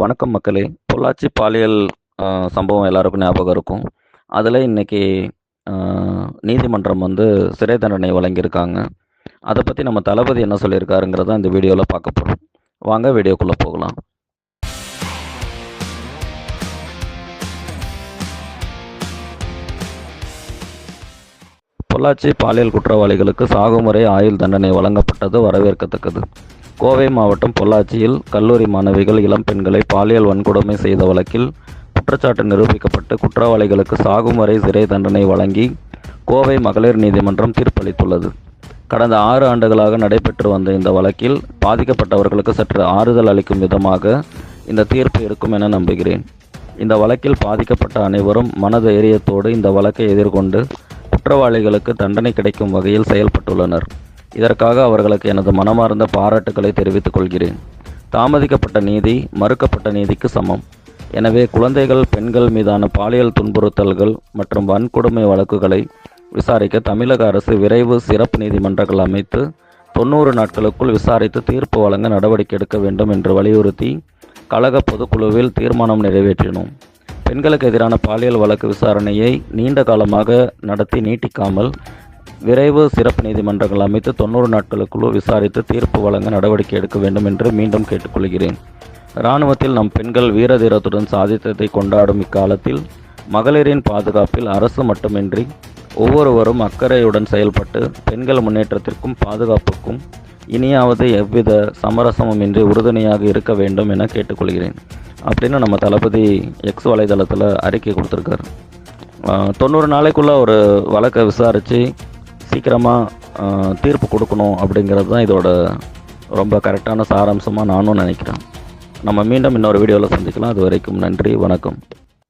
வணக்கம் மக்களே. பொள்ளாச்சி பாலியல் சம்பவம் எல்லாருக்கும் ஞாபகம் இருக்கும். அதில் இன்னைக்கு நீதிமன்றம் வந்து சிறை தண்டனை வழங்கியிருக்காங்க. அதை பற்றி நம்ம தளபதி என்ன சொல்லியிருக்காருங்கிறத இந்த வீடியோவில் பார்க்க போகிறோம் வாங்க வீடியோக்குள்ளே போகலாம். பொள்ளாச்சி பாலியல் குற்றவாளிகளுக்கு சாகுமுறை ஆயுள் தண்டனை வழங்கப்பட்டது வரவேற்கத்தக்கது. கோவை மாவட்டம் பொள்ளாச்சியில் கல்லூரி மாணவிகள் இளம் பெண்களை பாலியல் வன்கொடுமை செய்த வழக்கில் குற்றச்சாட்டு நிரூபிக்கப்பட்டு குற்றவாளிகளுக்கு சாகும் வரை சிறை தண்டனை வழங்கி கோவை மகளிர் நீதிமன்றம் தீர்ப்பளித்துள்ளது. கடந்த ஆறு ஆண்டுகளாக நடைபெற்று வந்த இந்த வழக்கில் பாதிக்கப்பட்டவர்களுக்கு சற்று ஆறுதல் அளிக்கும் விதமாக இந்த தீர்ப்பு இருக்கும் என நம்புகிறேன். இந்த வழக்கில் பாதிக்கப்பட்ட அனைவரும் மனதைரியத்தோடு இந்த வழக்கை எதிர்கொண்டு குற்றவாளிகளுக்கு தண்டனை கிடைக்கும் வகையில் செயல்பட்டுள்ளனர். இதற்காக அவர்களுக்கு எனது மனமார்ந்த பாராட்டுக்களை தெரிவித்துக் கொள்கிறேன். தாமதிக்கப்பட்ட நீதி மறுக்கப்பட்ட நீதிக்கு சமம். எனவே குழந்தைகள் பெண்கள் மீதான பாலியல் துன்புறுத்தல்கள் மற்றும் வன்கொடுமை வழக்குகளை விசாரிக்க தமிழக அரசு விரைவு சிறப்பு நீதிமன்றங்கள் அமைத்து தொண்ணூறு நாட்களுக்குள் விசாரித்து தீர்ப்பு வழங்க நடவடிக்கை எடுக்க வேண்டும் என்று வலியுறுத்தி கழக பொதுக்குழுவில் தீர்மானம் நிறைவேற்றினோம். பெண்களுக்கு எதிரான பாலியல் வழக்கு விசாரணையை நீண்ட காலமாக நடத்தி நீட்டிக்காமல் விரைவு சிறப்பு நீதிமன்றங்கள் அமைத்து தொண்ணூறு நாட்களுக்குள் விசாரித்து தீர்ப்பு வழங்க நடவடிக்கை எடுக்க வேண்டும் என்று மீண்டும் கேட்டுக்கொள்கிறேன். இராணுவத்தில் நம் பெண்கள் வீரதீரத்துடன் சாதித்ததை கொண்டாடும் இக்காலத்தில் மகளிரின் பாதுகாப்பில் அரசு மட்டுமின்றி ஒவ்வொருவரும் அக்கறையுடன் செயல்பட்டு பெண்கள் முன்னேற்றத்திற்கும் பாதுகாப்புக்கும் இனியாவது எவ்வித சமரசமுமின்றி உறுதுணையாக இருக்க வேண்டும் என கேட்டுக்கொள்கிறேன். அப்படின்னு நம்ம தளபதி எக்ஸ் வலைதளத்தில் அறிக்கை கொடுத்துருக்காரு. தொண்ணூறு நாளைக்குள்ளே ஒரு வழக்கை விசாரித்து சீக்கிரமாக தீர்ப்பு கொடுக்கணும் அப்படிங்கிறது தான் இதோட ரொம்ப கரெக்டான சாராம்சமாக நானும் நினைக்கிறேன். நம்ம மீண்டும் இன்னொரு வீடியோவில் சந்திக்கலாம். அது வரைக்கும் நன்றி வணக்கம்.